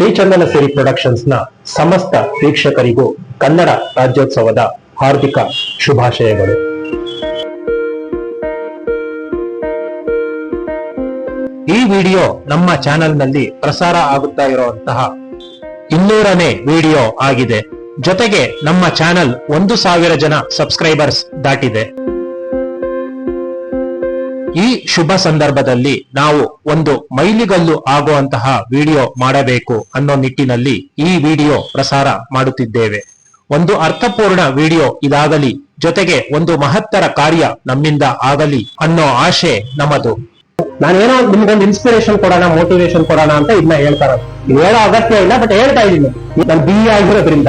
ಶ್ರೀಚಂದನ ಸಿರಿ ಪ್ರೊಡಕ್ಷನ್ಸ್ನ ಸಮಸ್ತ ವೀಕ್ಷಕರಿಗೂ ಕನ್ನಡ ರಾಜ್ಯೋತ್ಸವದ ಹಾರ್ದಿಕ ಶುಭಾಶಯಗಳು. ಈ ವಿಡಿಯೋ ನಮ್ಮ ಚಾನೆಲ್ನಲ್ಲಿ ಪ್ರಸಾರ ಆಗುತ್ತಾ ಇರುವಂತಹ ಇನ್ನೂರನೇ ವಿಡಿಯೋ ಆಗಿದೆ. ಜೊತೆಗೆ ನಮ್ಮ ಚಾನೆಲ್ ಒಂದು ಸಾವಿರ ಜನ ಸಬ್ಸ್ಕ್ರೈಬರ್ಸ್ ದಾಟಿದೆ. ಈ ಶುಭ ಸಂದರ್ಭದಲ್ಲಿ ನಾವು ಒಂದು ಮೈಲಿಗಲ್ಲು ಆಗುವಂತಹ ವಿಡಿಯೋ ಮಾಡಬೇಕು ಅನ್ನೋ ನಿಟ್ಟಿನಲ್ಲಿ ಈ ವಿಡಿಯೋ ಪ್ರಸಾರ ಮಾಡುತ್ತಿದ್ದೇವೆ. ಒಂದು ಅರ್ಥಪೂರ್ಣ ವಿಡಿಯೋ ಇದಾಗಲಿ, ಜೊತೆಗೆ ಒಂದು ಮಹತ್ತರ ಕಾರ್ಯ ನಮ್ಮಿಂದ ಆಗಲಿ ಅನ್ನೋ ಆಶೆ ನಮ್ಮದು. ನಾನೇನೋ ನಿಮ್ಗೊಂದು ಇನ್ಸ್ಪಿರೇಷನ್ ಕೊಡೋಣ ಮೋಟಿವೇಶನ್ ಕೊಡೋಣ ಅಂತ ಇದನ್ನ ಹೇಳ್ತಾರ ಹೇಳೋ ಅಗತ್ಯ ಇಲ್ಲ ಬಟ್ ಹೇಳ್ತಾ ಇದ್ದೀನಿ. ನಾನು ಬಿ ಆಗಿರೋದ್ರಿಂದ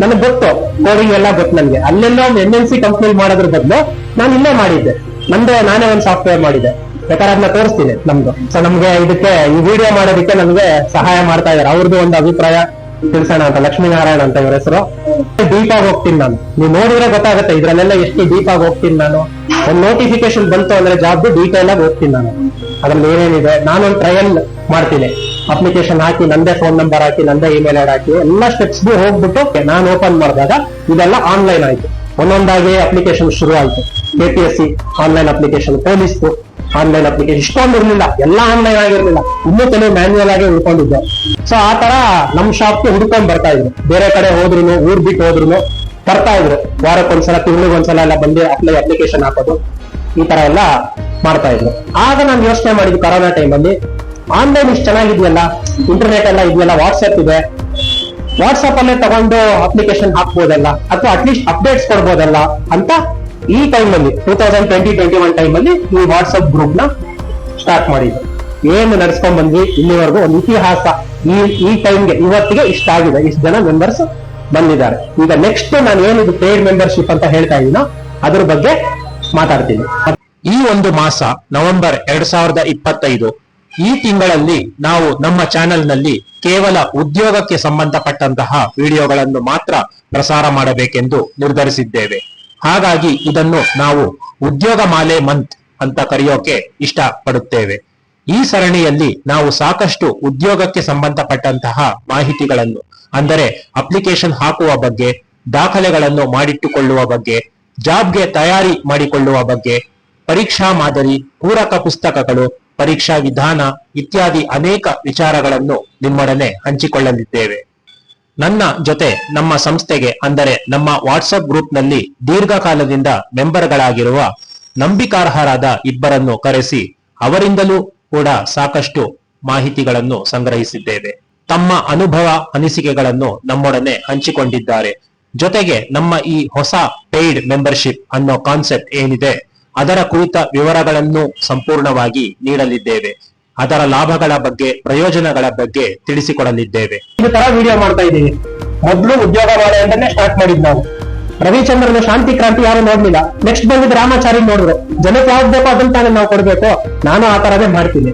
ನನಗೆ ಗೊತ್ತು ಕೋಡಿಂಗ್ ಎಲ್ಲ ಗೊತ್ತು ನನಗೆ. ಅಲ್ಲೆಲ್ಲೋ ಒಂದು ಎನ್ ಎನ್ ಸಿ ಕಂಪ್ನಿ ಮಾಡೋದ್ರ ಬದಲು ನಾನು ಇಲ್ಲೇ ಮಾಡಿದ್ದೆ. ನಂದೇ ನಾನೇ ಒಂದು ಸಾಫ್ಟ್ವೇರ್ ಮಾಡಿದೆ. ಬೇಕಾದ್ರೆ ಅದನ್ನ ತೋರಿಸ್ತೀನಿ ನಮ್ದು. ಸೊ ನಮ್ಗೆ ಇದಕ್ಕೆ ಈ ವಿಡಿಯೋ ಮಾಡೋದಕ್ಕೆ ನಮ್ಗೆ ಸಹಾಯ ಮಾಡ್ತಾ ಇದಾರೆ. ಅವ್ರದ್ದು ಒಂದು ಅಭಿಪ್ರಾಯ ತಿಳಿಸೋಣ ಅಂತ. ಲಕ್ಷ್ಮೀನಾರಾಯಣ ಅಂತ ಇವ್ರ ಹೆಸರು. ಡೀಪ್ ಆಗಿ ಹೋಗ್ತೀನಿ ನಾನು. ನೀವು ನೋಡಿದ್ರೆ ಗೊತ್ತಾಗುತ್ತೆ ಇದ್ರಲ್ಲೆಲ್ಲ ಎಷ್ಟು ಡೀಪ್ ಆಗಿ ಹೋಗ್ತೀನಿ ನಾನು. ಒಂದು ನೋಟಿಫಿಕೇಶನ್ ಬಂತು ಅಂದ್ರೆ ಜಾಬ್ ಡೀಟೇಲ್ ಆಗಿ ಹೋಗ್ತೀನಿ ನಾನು. ಅದ್ರಲ್ಲಿ ಏನೇನಿದೆ? ನಾನೊಂದು ಟ್ರಯಲ್ ಮಾಡ್ತೀನಿ. ಅಪ್ಲಿಕೇಶನ್ ಹಾಕಿ, ನಂದೇ ಫೋನ್ ನಂಬರ್ ಹಾಕಿ, ನಂದೇ ಇಮೇಲ್ ಐಡ್ ಹಾಕಿ, ಎಲ್ಲ ಸ್ಟೆಪ್ಸ್ ಹೋಗ್ಬಿಟ್ಟು ನಾನು ಓಪನ್ ಮಾಡಿದಾಗ ಇದೆಲ್ಲ ಆನ್ಲೈನ್ ಆಯ್ತು. ಒಂದೊಂದಾಗಿ ಅಪ್ಲಿಕೇಶನ್ ಶುರು ಆಯ್ತು K P S C online application police online application ಇಷ್ಟೊಂದು ಇರಲಿಲ್ಲ ಎಲ್ಲ ಆನ್ಲೈನ್ ಆಗಿರ್ಲಿಲ್ಲ. ಇನ್ನೂ ಕೆಲವು ಮ್ಯಾನ್ಯುಯಲ್ ಆಗಿ ಉಳ್ಕೊಂಡಿದ್ದೆ. ಸೊ ಆ ತರ ನಮ್ ಶಾಪ್ಗೆ ಹುಡ್ಕೊಂಡ್ ಬರ್ತಾ ಇದ್ರು. ಬೇರೆ ಕಡೆ ಹೋದ್ರು ಊರ್ ಬಿಟ್ಟು ಹೋದ್ರು ಬರ್ತಾ ಇದ್ರು. ವಾರಕ್ಕೊಂದ್ಸಲ, ತಿಂಗಳಿಗೊಂದ್ಸಲ ಎಲ್ಲ ಬಂದು ಅಪ್ಲೈ ಅಪ್ಲಿಕೇಶನ್ ಹಾಕೋದು, ಈ ತರ ಎಲ್ಲ ಮಾಡ್ತಾ ಇದ್ರು. ಆಗ ನಾನು ಯೋಚನೆ ಮಾಡಿದ್ದು ಕರೋನಾ ಟೈಮಲ್ಲಿ ಆನ್ಲೈನ್ ಇಷ್ಟು ಚೆನ್ನಾಗಿದೆಯಲ್ಲ? ಇಂಟರ್ನೆಟ್ ಎಲ್ಲ ಇದೆಯಲ್ಲ? ವಾಟ್ಸ್ಆಪ್ ಇದೆ. ವಾಟ್ಸ್ಆಪ್ ಅಲ್ಲೇ ತಗೊಂಡು ಅಪ್ಲಿಕೇಶನ್ ಹಾಕ್ಬೋದಲ್ಲ? ಅಥವಾ ಅಟ್ಲೀಸ್ಟ್ ಅಪ್ಡೇಟ್ಸ್ ಕೊಡ್ಬೋದಲ್ಲ? ಅಂತ ಈ ಟೈಮ್ ಅಲ್ಲಿ two thousand twenty twenty one time ಅಲ್ಲಿ ಈ ವಾಟ್ಸ್ಆಪ್ ಗ್ರೂಪ್ನ ಸ್ಟಾರ್ಟ್ ಮಾಡಿದ್ರು ಏನು ನಡ್ಸ್ಕೊಂಡ್ ಬಂದ್ವಿ ಇಲ್ಲಿವರೆಗೂ ಒಂದು ಇತಿಹಾಸ. ಈ ಈ ಟೈಮ್ಗೆ ಇವತ್ತಿಗೆ ಇಷ್ಟ ಆಗಿದೆ. ಇಷ್ಟು ಜನ ಮೆಂಬರ್ಸ್ ಬಂದಿದ್ದಾರೆ. ಈಗ ನೆಕ್ಸ್ಟ್ ನಾನು ಏನಿದು ಪೇಡ್ ಮೆಂಬರ್ಶಿಪ್ ಅಂತ ಹೇಳ್ತಾ ಇದ್ದೀನೋ ಅದ್ರ ಬಗ್ಗೆ ಮಾತಾಡ್ತೀನಿ. ಈ ಒಂದು ಮಾಸ ನವೆಂಬರ್ ಎರಡ್ ಸಾವಿರದ ಇಪ್ಪತ್ತೈದು, ಈ ತಿಂಗಳಲ್ಲಿ ನಾವು ನಮ್ಮ ಚಾನೆಲ್ನಲ್ಲಿ ಕೇವಲ ಉದ್ಯೋಗಕ್ಕೆ ಸಂಬಂಧಪಟ್ಟಂತಹ ವಿಡಿಯೋಗಳನ್ನು ಮಾತ್ರ ಪ್ರಸಾರ ಮಾಡಬೇಕೆಂದು ನಿರ್ಧರಿಸಿದ್ದೇವೆ. ಹಾಗಾಗಿ ಇದನ್ನು ನಾವು ಉದ್ಯೋಗ ಮಾಲೆ ಮಂತ್ ಅಂತ ಕರೆಯೋಕೆ ಇಷ್ಟಪಡುತ್ತೇವೆ. ಈ ಸರಣಿಯಲ್ಲಿ ನಾವು ಸಾಕಷ್ಟು ಉದ್ಯೋಗಕ್ಕೆ ಸಂಬಂಧಪಟ್ಟಂತಹ ಮಾಹಿತಿಗಳನ್ನು, ಅಂದರೆ ಅಪ್ಲಿಕೇಶನ್ ಹಾಕುವ ಬಗ್ಗೆ, ದಾಖಲೆಗಳನ್ನು ಮಾಡಿಟ್ಟುಕೊಳ್ಳುವ ಬಗ್ಗೆ, ಜಾಬ್ಗೆ ತಯಾರಿ ಮಾಡಿಕೊಳ್ಳುವ ಬಗ್ಗೆ, ಪರೀಕ್ಷಾ ಮಾದರಿ, ಪೂರಕ ಪುಸ್ತಕಗಳು, ಪರೀಕ್ಷಾ ವಿಧಾನ ಇತ್ಯಾದಿ ಅನೇಕ ವಿಚಾರಗಳನ್ನು ನಿಮ್ಮೊಡನೆ ಹಂಚಿಕೊಳ್ಳಲಿದ್ದೇವೆ. ನನ್ನ ಜೊತೆ ನಮ್ಮ ಸಂಸ್ಥೆಗೆ ಅಂದರೆ ನಮ್ಮ ವಾಟ್ಸಪ್ ಗ್ರೂಪ್ನಲ್ಲಿ ದೀರ್ಘಕಾಲದಿಂದ ಮೆಂಬರ್ಗಳಾಗಿರುವ ನಂಬಿಕಾರ್ಹರಾದ ಇಬ್ಬರನ್ನು ಕರೆಸಿ ಅವರಿಂದಲೂ ಕೂಡ ಸಾಕಷ್ಟು ಮಾಹಿತಿಗಳನ್ನು ಸಂಗ್ರಹಿಸಿದ್ದೇವೆ. ತಮ್ಮ ಅನುಭವ ಅನಿಸಿಕೆಗಳನ್ನು ನಮ್ಮೊಡನೆ ಹಂಚಿಕೊಂಡಿದ್ದಾರೆ. ಜೊತೆಗೆ ನಮ್ಮ ಈ ಹೊಸ ಪೇಯ್ಡ್ ಮೆಂಬರ್ಶಿಪ್ ಅನ್ನೋ ಕಾನ್ಸೆಪ್ಟ್ ಏನಿದೆ ಅದರ ಕುರಿತ ವಿವರಗಳನ್ನು ಸಂಪೂರ್ಣವಾಗಿ ನೀಡಲಿದ್ದೇವೆ. ಅದರ ಲಾಭಗಳ ಬಗ್ಗೆ, ಪ್ರಯೋಜನಗಳ ಬಗ್ಗೆ ತಿಳಿಸಿಕೊಡಲಿದ್ದೇವೆ. ಈ ತರ ವಿಡಿಯೋ ಮಾಡ್ತಾ ಇದ್ದೀವಿ ಮೊದಲು ಉದ್ಯೋಗ ಮಾಲೆ ಅಂತಾನೆ ಸ್ಟಾರ್ಟ್ ಮಾಡಿದ್ ನಾವು. ರವಿಚಂದ್ರನ ಶಾಂತಿ ಕ್ರಾಂತಿ ಯಾರು ನೋಡ್ಲಿಲ್ಲ. ನೆಕ್ಸ್ಟ್ ಬಂದಿದ್ ರಾಮಾಚಾರಿ ನೋಡಿದ್ರು. ಜನಕ್ಕೆ ಯಾವ್ದು ಅದನ್ನ ತಾನೇ ನಾವು ಕೊಡ್ಬೇಕು. ನಾನು ಆ ತರದೇ ಮಾಡ್ತೀನಿ.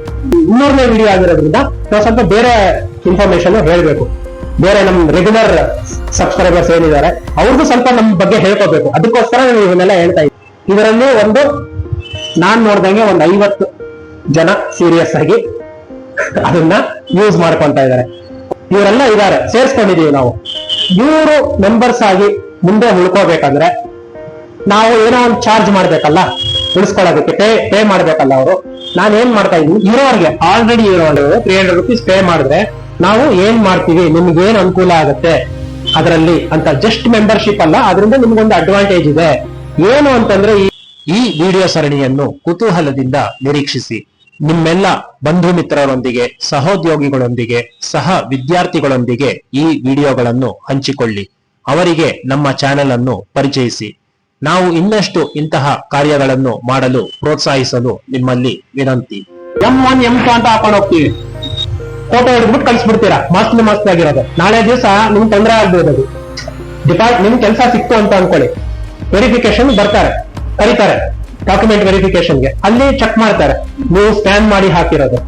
ಇನ್ನೂರನೇ ವಿಡಿಯೋ ಆಗಿರೋದ್ರಿಂದ ನಾವು ಸ್ವಲ್ಪ ಬೇರೆ ಇನ್ಫಾರ್ಮೇಶನ್ ಹೇಳ್ಬೇಕು. ಬೇರೆ ನಮ್ ರೆಗ್ಯುಲರ್ ಸಬ್ಸ್ಕ್ರೈಬರ್ಸ್ ಏನಿದ್ದಾರೆ, ಅವ್ರಿಗೂ ಸ್ವಲ್ಪ ನಮ್ ಬಗ್ಗೆ ಹೇಳ್ಕೋಬೇಕು. ಅದಕ್ಕೋಸ್ಕರ ನಾನು ಇವನ್ನೆಲ್ಲ ಹೇಳ್ತಾ ಇದ್ದೀನಿ. ಇದರಲ್ಲಿ ಒಂದು, ನಾನ್ ನೋಡ್ದಂಗೆ ಒಂದು ಐವತ್ತು ಜನ ಸೀರಿಯಸ್ ಆಗಿ ಅದನ್ನ ಯೂಸ್ ಮಾಡ್ಕೊಂತ ಇದ್ದಾರೆ ಇವರೆಲ್ಲ ಇದ್ದಾರೆ ಸೇರ್ಸ್ಕೊಂಡಿದೀವಿ ನಾವು. ಇವರು ಮೆಂಬರ್ಸ್ ಆಗಿ ಮುಂದೆ ಉಳ್ಕೋಬೇಕಂದ್ರೆ ನಾವು ಏನೋ ಒಂದು ಚಾರ್ಜ್ ಮಾಡ್ಬೇಕಲ್ಲ, ಉಳಿಸ್ಕೊಳ್ಳೋದಕ್ಕೆ ಪೇ ಪೇ ಮಾಡ್ಬೇಕಲ್ಲ ಅವರು. ನಾನು ಏನ್ ಮಾಡ್ತಾ ಇದ್ದೀನಿ, ಇರೋರಿಗೆ ಆಲ್ರೆಡಿ ಇರೋರು ತ್ರೀ ಹಂಡ್ರೆಡ್ ರುಪೀಸ್ ಪೇ ಮಾಡಿದ್ರೆ ನಾವು ಏನ್ ಮಾಡ್ತೀವಿ ನಿಮ್ಗೆ ಏನ್ ಅನುಕೂಲ ಆಗುತ್ತೆ ಅದರಲ್ಲಿ ಅಂತ ಜಸ್ಟ್ ಮೆಂಬರ್ಶಿಪ್ ಅಲ್ಲ, ಅದರಿಂದ ನಿಮ್ಗೊಂದು ಅಡ್ವಾಂಟೇಜ್ ಇದೆ. ಏನು ಅಂತಂದ್ರೆ ಈ ವಿಡಿಯೋ ಸರಣಿಯನ್ನು ಕುತೂಹಲದಿಂದ ನಿರೀಕ್ಷಿಸಿ. ನಿಮ್ಮೆಲ್ಲ ಬಂಧು ಮಿತ್ರರೊಂದಿಗೆ, ಸಹೋದ್ಯೋಗಿಗಳೊಂದಿಗೆ, ಸಹ ವಿದ್ಯಾರ್ಥಿಗಳೊಂದಿಗೆ ಈ ವಿಡಿಯೋಗಳನ್ನು ಹಂಚಿಕೊಳ್ಳಿ. ಅವರಿಗೆ ನಮ್ಮ ಚಾನೆಲ್ ಅನ್ನು ಪರಿಚಯಿಸಿ. ನಾವು ಇನ್ನಷ್ಟು ಇಂತಹ ಕಾರ್ಯಗಳನ್ನು ಮಾಡಲು ಪ್ರೋತ್ಸಾಹಿಸಲು ನಿಮ್ಮಲ್ಲಿ ವಿನಂತಿ. ಎಂ ಒನ್ ಎಂ ಟು ಅಂತ ಹಾಕೊಂಡು ಹೋಗ್ತೀವಿ. ಫೋಟೋ ಹಿಡಿದ್ಬಿಟ್ಟು ಕಳಿಸ್ಬಿಡ್ತೀರಾ? ಮಸ್ತ್ ಮಸ್ತ್ ಆಗಿರೋದು. ನಾಳೆ ದಿವಸ ನಿಮ್ ತೊಂದರೆ ಆಗ್ಬೋದು ಡಿಪಾರ್ಟ್ ನಿಮ್ ಕೆಲಸ ಸಿಕ್ತು ಅಂತ ಅನ್ಕೊಳ್ಳಿ. ವೆರಿಫಿಕೇಶನ್ ಬರ್ತಾರೆ. ಕರೀತಾರೆ. ಡಾಕ್ಯುಮೆಂಟ್ ವೆರಿಫಿಕೇಶನ್ಗೆ ಅಲ್ಲಿ ಚೆಕ್ ಮಾಡ್ತಾರೆ. ನೀವು ಸ್ಕ್ಯಾನ್ ಮಾಡಿ ಹಾಕಿರೋದು.